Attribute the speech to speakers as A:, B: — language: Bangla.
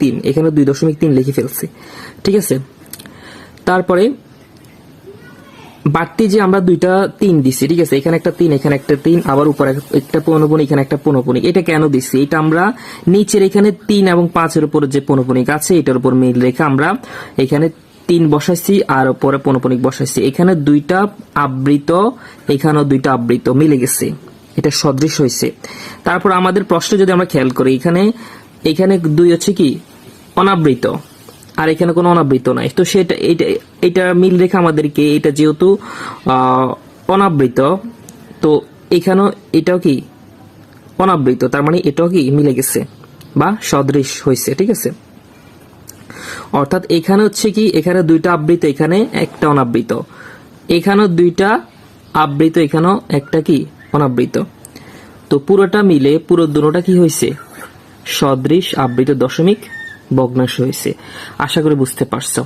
A: তিন। এখানে দুই দশমিক তিন লিখে ফেলছি। ঠিক আছে? তারপরে বাড়তি যে আমরা দুইটা তিন দিছি, ঠিক আছে? এখানে একটা তিন, এখানে একটা তিন, আবার উপরে একটা পৌনপনিক এখানে একটা পৌনপনিক এটা কেন দিছি? এটা আমরা নিচের এখানে তিন এবং পাঁচের উপর যে পৌনপনিক আছে, এটার উপর মিল রেখে আমরা এখানে তিন বসাইছি আর পরে পৌনপনিক বসাইছি। এখানে দুইটা আবৃত, এখানেও দুইটা আবৃত মিলে গেছে। এটা সদৃশ হয়েছে তারপর আমাদের প্রশ্ন যদি আমরা খেয়াল করি, এখানে এখানে দুই হচ্ছে কি? অনাবৃত। আর এখানে কোনো অনাবৃত নাই। তো সেটা এটা এটা মিল রেখে আমাদেরকে এটা যেহেতু অনাবৃত, তো এখানেও এটাও কি অনাবৃত, তার মানে এটাও কি মিলে গেছে বা সদৃশ হয়েছে, ঠিক আছে? অর্থাৎ এখানে হচ্ছে কি, এখানে দুইটা আবৃত, এখানে একটা অনাবৃত। এখানেও দুইটা আবৃত, এখানেও একটা কি অনাবৃত। তো পুরোটা মিলে, পুরো দুটোটা কি হয়েছে? সদৃশ আবৃত দশমিক ভগ্নাংশ হয়েছে। আশা করি বুঝতে পারছ।